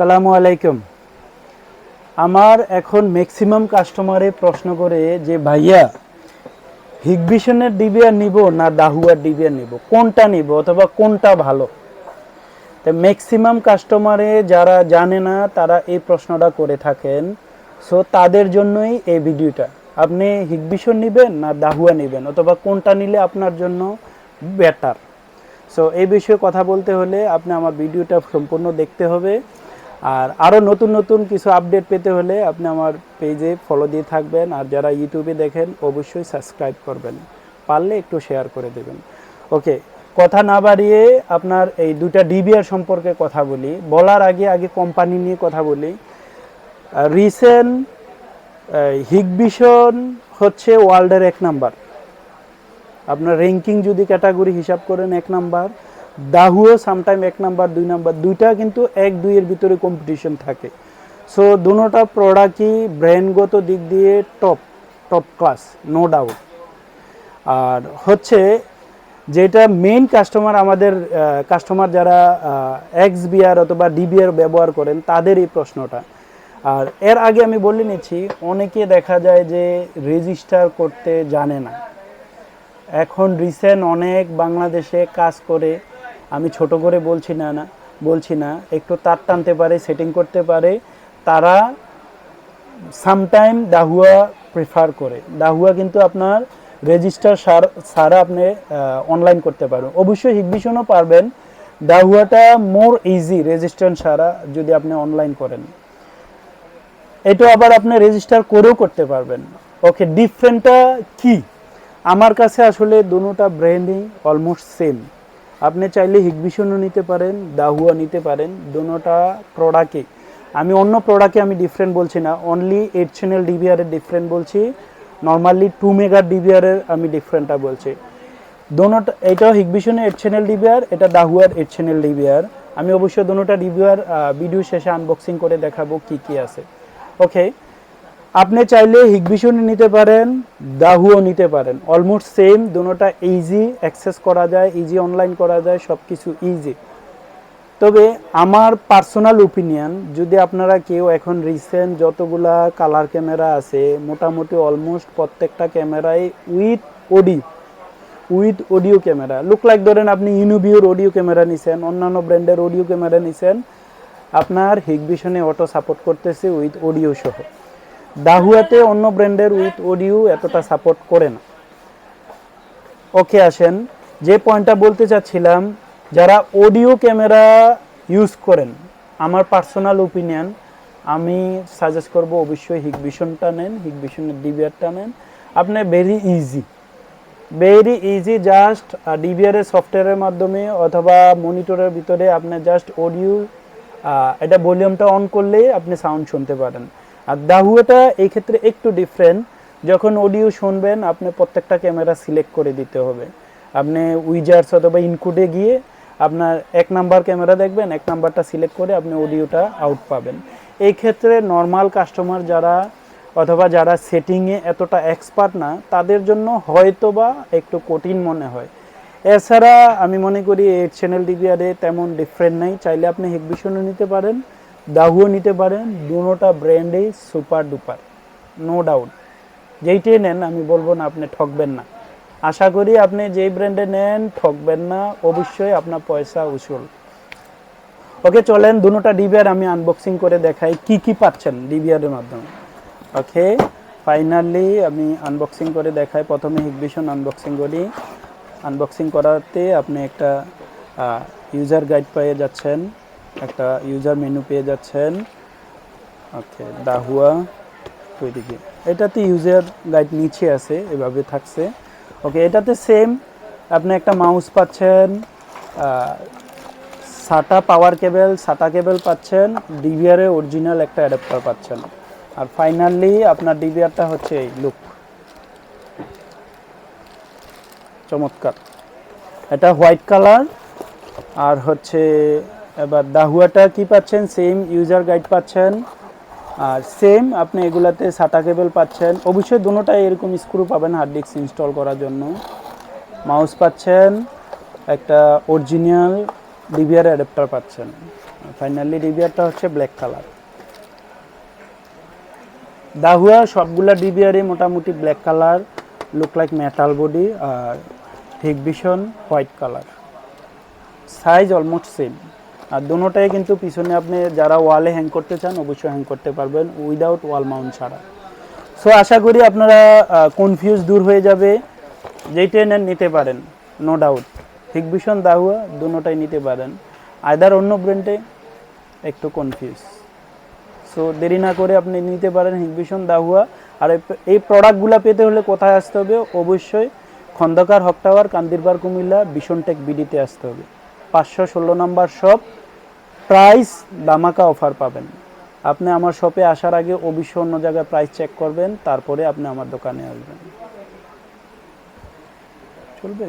আসসালামু আলাইকুম। আমার এখন ম্যাক্সিমাম কাস্টমারে প্রশ্ন করে যে, ভাইয়া হিগভিশনের ডিবিআর নিব না দাহুয়ার ডিবিআর নিব? কোনটা নিব অথবা কোনটা ভালো? তো ম্যাক্সিমাম কাস্টমারে যারা জানে না, তারা এই প্রশ্নটা করে থাকেন। সো তাদের জন্যই এই ভিডিওটা। আপনি হিগভিশন নেবেন না দাহুয়া নেবেন? অথবা কোনটা নিলে আপনার জন্য বেটার সো এই বিষয়ে কথা বলতে হলে আপনি আমার ভিডিওটা সম্পূর্ণ দেখতে হবে। আর আরও নতুন নতুন কিছু আপডেট পেতে হলে আপনি আমার পেজে ফলো দিয়ে থাকবেন। আর যারা ইউটিউবে দেখেন, অবশ্যই সাবস্ক্রাইব করবেন। পারলে একটু শেয়ার করে দেবেন। ওকে কথা না বাড়িয়ে আপনার এই দুটা ডিবিআর সম্পর্কে কথা বলি। বলার আগে আগে কোম্পানি নিয়ে কথা বলি। রিসেন্ট হিগবিশন হচ্ছে ওয়ার্ল্ডের এক নাম্বার আপনার র্যাঙ্কিং যদি ক্যাটাগরি হিসাব করেন, এক নাম্বার দাহুও সামটাইম এক নাম্বার, দুই নাম্বার, দুইটা কিন্তু এক, দুইয়ের ভিতরে কম্পিটিশন থাকে। সো দুটোটা প্রোডাক্টই ব্র্যান্ডগত দিক দিয়ে top top class no doubt আর হচ্ছে, যেটা মেইন কাস্টমার আমাদের কাস্টমার যারা এক্স বিআর অথবা ডিবিআর ব্যবহার করেন, তাদের এই প্রশ্নটা। আর এর আগে আমি বলে নিচ্ছি, অনেকে দেখা যায় যে রেজিস্টার করতে জানে না। এখন রিসেন্ট অনেক বাংলাদেশে কাজ করে আমি ছোট করে বলছি, না না, বলছি না, একটু তার টানতে পারে সেটিং করতে পারে। তারা সামটাইম দাহুয়া প্রেফার করে। দাহুয়া কিন্তু আপনার রেজিস্টার সার, সারা আপনি অনলাইন করতে পারবেন। অবশ্যই হিগবিশনও পারবেন। দাহুয়াটা মোর ইজি রেজিস্ট্রেশন সারা যদি আপনি অনলাইন করেন। এটা আবার আপনি রেজিস্টার করেও করতে পারবেন। ওকে ডিফারেন্টটা কি? আমার কাছে আসলে দুটোটা ব্র্যান্ডই অলমোস্ট সেম আপনি চাইলে হিগবিশনও নিতে পারেন দাহুয়া নিতে পারেন দুটোটা প্রোডাক্টে আমি অন্য প্রোডাক্টে আমি ডিফারেন্ট বলছি না অনলি এইট চ্যানেল ডিবিআরের ডিফারেন্ট বলছি নর্মালি টু মেগার ডিবিআরের আমি ডিফারেন্টটা বলছি। দোনোটা এটাও হিগবিশনে এইট চ্যানেল ডিবিআর এটা দাহুয়ার এইট চ্যানেল ডিবিআর আমি অবশ্যই দোনোটা ডিবিআর ভিডিও শেষে আনবক্সিং করে দেখাবো কি কি আছে। ওকে আপনি চাইলে হিগবিশনও নিতে পারেন, দাহুও নিতে পারেন। অলমোস্ট সেম দুটোটা ইজি অ্যাক্সেস করা যায় ইজি অনলাইন করা যায় সব কিছু ইজি তবে আমার পার্সোনাল ওপিনিয়ন যদি আপনারা কেউ এখন রিসেন্ট যতগুলা কালার ক্যামেরা আছে, মোটামুটি অলমোস্ট প্রত্যেকটা ক্যামেরাই with audio with audio camera look like ধরেন আপনি ইউনিভিউর অডিও ক্যামেরা নিছেন, অন্যান্য ব্র্যান্ডের অডিও ক্যামেরা নিছেন, আপনার হিগবিশনে অটো সাপোর্ট করতেছে উইথ অডিও সহ। দাহুয়াতে অন্য ব্র্যান্ডের উইথ অডিও এতটা সাপোর্ট করে না। ওকে, আসেন। যে পয়েন্টটা বলতে চাচ্ছিলাম, যারা অডিও ক্যামেরা ইউজ করেন, আমার পার্সোনাল ওপিনিয়ন আমি সাজেস্ট করব অবশ্যই হিগবিশনটা নেন, হিগবিশনের ডিবিআরটা নেন। আপনি very easy very easy just ডিবিআরের সফটওয়্যারের মাধ্যমে অথবা মনিটরের ভিতরে আপনি জাস্ট অডিও এটা ভলিউমটা অন করলেই আপনি সাউন্ড শুনতে পারেন। আর দাহুয়াটা এই ক্ষেত্রে একটু ডিফারেন্ট যখন অডিও শুনবেন, আপনি প্রত্যেকটা ক্যামেরা সিলেক্ট করে দিতে হবে। আপনি উইজার্স অথবা ইনকুডে গিয়ে আপনার এক নাম্বার ক্যামেরা দেখবেন, এক নাম্বারটা সিলেক্ট করে আপনি অডিওটা আউট পাবেন। এই ক্ষেত্রে নর্মাল কাস্টমার যারা অথবা যারা সেটিংয়ে এতটা এক্সপার্ট না, তাদের জন্য হয়তো বা একটু কঠিন মনে হয়। এছাড়া আমি মনে করি এইট চ্যানেল ডিবিআরে তেমন ডিফারেন্ট নাই। চাইলে আপনি হেকবিশনও নিতে পারেন। দাহুও নিতে পারেন দুটোটা ব্র্যান্ডেই সুপার ডুপার নো ডাউট যেইটাই নেন, আমি বলব না আপনি ঠকবেন না। আশা করি আপনি যেই ব্র্যান্ডে নেন, ঠকবেন না, অবশ্যই আপনার পয়সা উসুল। ওকে, চলেন দুটোটা ডিবিআর আমি আনবক্সিং করে দেখাই, কি কি পাচ্ছেন ডিবিআরের মাধ্যমে। ওকে ফাইনালি আমি আনবক্সিং করে দেখাই, প্রথমে হিগবিশন আনবক্সিং করি। আনবক্সিং করাতে আপনি একটা ইউজার গাইড পেয়ে যাচ্ছেন। একটা ইউজার মেনু পেয়ে যাচ্ছেন। ওকে দাহুয়া ওইদিকে এটাতে ইউজার গাইড নিচে আছে, এভাবে থাকছে। ওকে এটাতে সেম আপনি একটা মাউস পাচ্ছেন সাটা পাওয়ার কেবল সাটা কেবল পাচ্ছেন ডিভিআর অরিজিনাল একটা অ্যাডাপ্টার পাচ্ছেন। আর ফাইনালি আপনার ডিভিআরটা হচ্ছে এই লুক চমৎকার। এটা হোয়াইট কালার আর হচ্ছে এবার দাহুয়াটা কি পাচ্ছেন? সেম ইউজার গাইড পাচ্ছেন। আর সেম আপনি এগুলাতে সাটা কেবল পাচ্ছেন। অবশ্যই দুটোটাই এরকম স্ক্রু পাবেন হার্ড ডিস্ক ইনস্টল করার জন্য। মাউস পাচ্ছেন, একটা অরিজিনাল ডিভিআর অ্যাডাপ্টার পাচ্ছেন। ফাইনালি ডিবিআরটা হচ্ছে ব্ল্যাক কালার দাহুয়া সবগুলা ডিবিআরই মোটামুটি black colour look like metal body আর ঠিক ভীষণ white colour size almost same আর দুটোটাই কিন্তু পিছনে আপনি যারা ওয়ালে হ্যাং করতে চান, অবশ্যই হ্যাং করতে পারবেন উইদাউট ওয়াল মাউন্ট ছাড়া। সো আশা করি আপনারা কনফিউজ দূর হয়ে যাবে। যেইটা নেন নিতে পারেন নো ডাউট ভীষণ দাহুয়া দুটোটাই নিতে পারেন। আয়দার অন্য ব্র্যান্ডে একটু কনফিউজ সো দেরি না করে আপনি নিতে পারেন হিগভিশন দাহুয়া আর এই- প্রোডাক্টগুলো পেতে হলে কোথায় আসতে হবে? অবশ্যই খন্দকার হক টাওয়ার কান্দিরবার কুমিল্লা ভীষণ টেক বিডিতে আসতে হবে। পাঁচশো ষোলো নম্বর শপ প্রাইস দামাকা অফার পাবেন। আপনি আমার শপে আসার আগে অবশ্য অন্য জায়গায় প্রাইস চেক করবেন, তারপরে আপনি আমার দোকানে আসবেন। চলবে?